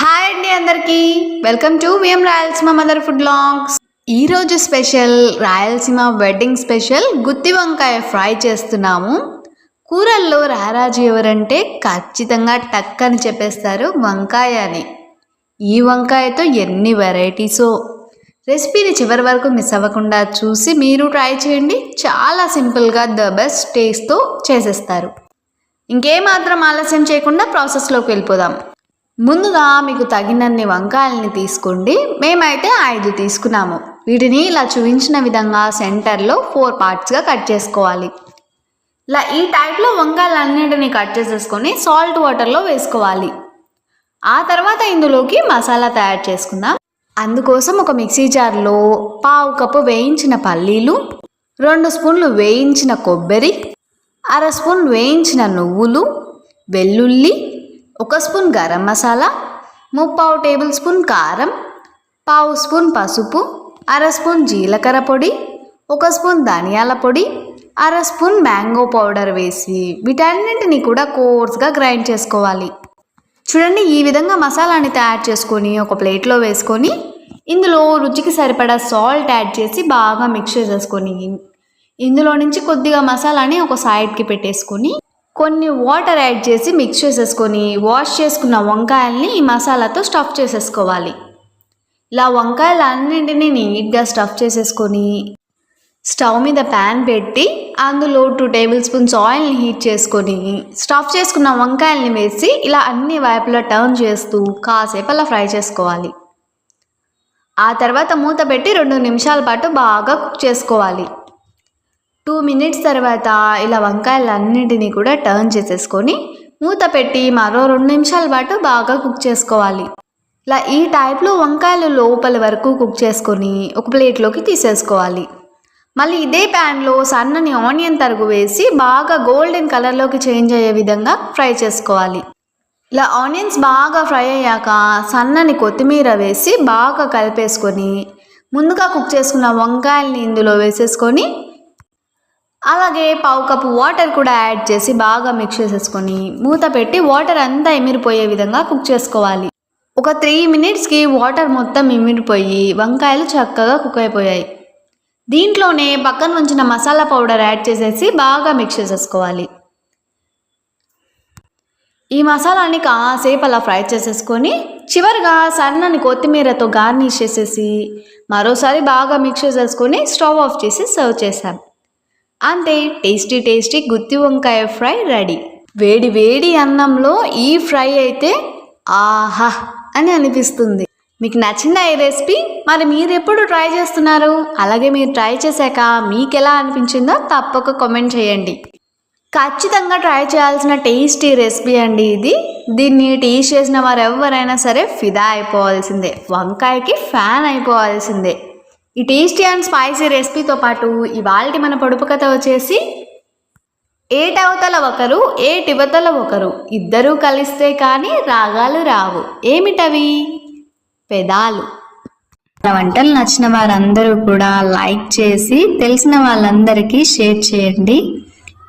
Hi అండి అందరికీ. Welcome to VM Rayalaseema mother food longs ఈరోజు స్పెషల్ రాయలసీమ వెడ్డింగ్ స్పెషల్ గుత్తి వంకాయ ఫ్రై చేస్తున్నాము. కూరల్లో రారాజు ఎవరంటే ఖచ్చితంగా టక్ అని చెప్పేస్తారు వంకాయ అని ఈ వంకాయతో ఎన్ని వెరైటీసో రెసిపీని చివరి వరకు మిస్ అవ్వకుండా చూసి మీరు ట్రై చేయండి. చాలా సింపుల్గా ద బెస్ట్ టేస్ట్తో చేసేస్తారు. ఇంకేమాత్రం ఆలస్యం చేయకుండా ప్రాసెస్లోకి వెళ్ళిపోదాం. ముందుగా మీకు తగినన్ని వంకాయల్ని తీసుకోండి. మేమైతే ఐదు తీసుకున్నాము. వీటిని ఇలా చూపించిన విధంగా సెంటర్లో ఫోర్ పార్ట్స్గా కట్ చేసుకోవాలి. ఇలా ఈ టైప్లో వంకాయలన్నింటినీ కట్ చేసేసుకొని సాల్ట్ వాటర్లో వేసుకోవాలి. ఆ తర్వాత ఇందులోకి మసాలా తయారు చేసుకుందాం. అందుకోసం ఒక మిక్సీ జార్లో పావు కప్పు వేయించిన పల్లీలు రెండు స్పూన్లు వేయించిన కొబ్బరి అర స్పూన్ వేయించిన నువ్వులు వెల్లుల్లి ఒక స్పూన్ గరం మసాలా ముప్పావు టేబుల్ స్పూన్ కారం పావు స్పూన్ పసుపు అర స్పూన్ జీలకర్ర పొడి ఒక స్పూన్ ధనియాల పొడి అర స్పూన్ మ్యాంగో పౌడర్ వేసి వీటన్నింటిని కూడా కోర్స్గా గ్రైండ్ చేసుకోవాలి. చూడండి ఈ విధంగా మసాలాని తయారు చేసుకొని ఒక ప్లేట్లో వేసుకొని ఇందులో రుచికి సరిపడా సాల్ట్ యాడ్ చేసి బాగా మిక్స్ చేసేసుకొని ఇందులో నుంచి కొద్దిగా మసాలాని ఒక సైడ్కి పెట్టేసుకొని కొన్ని వాటర్ యాడ్ చేసి మిక్స్ చేసేసుకొని వాష్ చేసుకున్న వంకాయల్ని ఈ మసాలాతో స్టఫ్ చేసేసుకోవాలి. ఇలా వంకాయలు అన్నింటినీ నీట్గా స్టఫ్ చేసేసుకొని స్టవ్ మీద ప్యాన్ పెట్టి అందులో టూ టేబుల్ స్పూన్స్ ఆయిల్ని హీట్ చేసుకొని స్టఫ్ చేసుకున్న వంకాయల్ని వేసి ఇలా అన్ని వైపులా టర్న్ చేస్తూ కాసేపు అలా ఫ్రై చేసుకోవాలి. ఆ తర్వాత మూత పెట్టి రెండు నిమిషాల పాటు బాగా కుక్ చేసుకోవాలి. టూ మినిట్స్ తర్వాత ఇలా వంకాయలన్నింటినీ కూడా టర్న్ చేసేసుకొని మూత పెట్టి మరో రెండు నిమిషాల పాటు బాగా కుక్ చేసుకోవాలి. ఇలా ఈ టైప్లో వంకాయలు లోపల వరకు కుక్ చేసుకొని ఒక ప్లేట్లోకి తీసేసుకోవాలి. మళ్ళీ ఇదే ప్యాన్లో సన్నని ఆనియన్ తరుగు వేసి బాగా గోల్డెన్ కలర్లోకి చేంజ్ అయ్యే విధంగా ఫ్రై చేసుకోవాలి. ఇలా ఆనియన్స్ బాగా ఫ్రై అయ్యాక సన్నని కొత్తిమీర వేసి బాగా కలిపేసుకొని ముందుగా కుక్ చేసుకున్న వంకాయల్ని ఇందులో వేసేసుకొని అలాగే పావు కప్పు వాటర్ కూడా యాడ్ చేసి బాగా మిక్స్ చేసేసుకొని మూత పెట్టి వాటర్ అంతా ఎమిరిపోయే విధంగా కుక్ చేసుకోవాలి. ఒక త్రీ మినిట్స్కి వాటర్ మొత్తం ఇమిడిపోయి వంకాయలు చక్కగా కుక్ అయిపోయాయి. దీంట్లోనే పక్కన ఉంచిన మసాలా పౌడర్ యాడ్ చేసేసి బాగా మిక్స్ చేసేసుకోవాలి. ఈ మసాలాని కాసేపు అలా ఫ్రై చేసేసుకొని చివరిగా సన్నని కొత్తిమీరతో గార్నిష్ చేసేసి మరోసారి బాగా మిక్స్ చేసేసుకొని స్టవ్ ఆఫ్ చేసి సర్వ్ చేశాం. అంతే టేస్టీ టేస్టీ గుత్తి వంకాయ ఫ్రై రెడీ. వేడి వేడి అన్నంలో ఈ ఫ్రై అయితే ఆహా అని అనిపిస్తుంది. మీకు నచ్చిందా ఈ రెసిపీ? మరి మీరు ఎప్పుడు ట్రై చేస్తున్నారు? అలాగే మీరు ట్రై చేశాక మీకు ఎలా అనిపించిందో తప్పక కామెంట్ చేయండి. ఖచ్చితంగా ట్రై చేయాల్సిన టేస్టీ రెసిపీ అండి ఇది. దీన్ని టేస్ట్ చేసిన వారు ఎవరైనా సరే ఫిదా అయిపోవాల్సిందే. వంకాయకి ఫ్యాన్ అయిపోవాల్సిందే. ఈ టేస్టీ అండ్ స్పైసీ రెసిపీతో పాటు ఇవాళ మన పొడుపు కథ వచ్చేసి ఏటవతల ఒకరు ఏటివతల ఒకరు ఇద్దరూ కలిస్తే కానీ రాగాలు రావు. ఏమిటవి? పెదాలు. మన వంటలు నచ్చిన వారందరూ కూడా లైక్ చేసి తెలిసిన వాళ్ళందరికీ షేర్ చేయండి.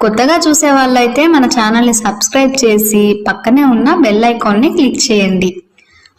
కొత్తగా చూసే వాళ్ళైతే మన ఛానల్ని సబ్స్క్రైబ్ చేసి పక్కనే ఉన్న బెల్ ఐకాన్ని క్లిక్ చేయండి.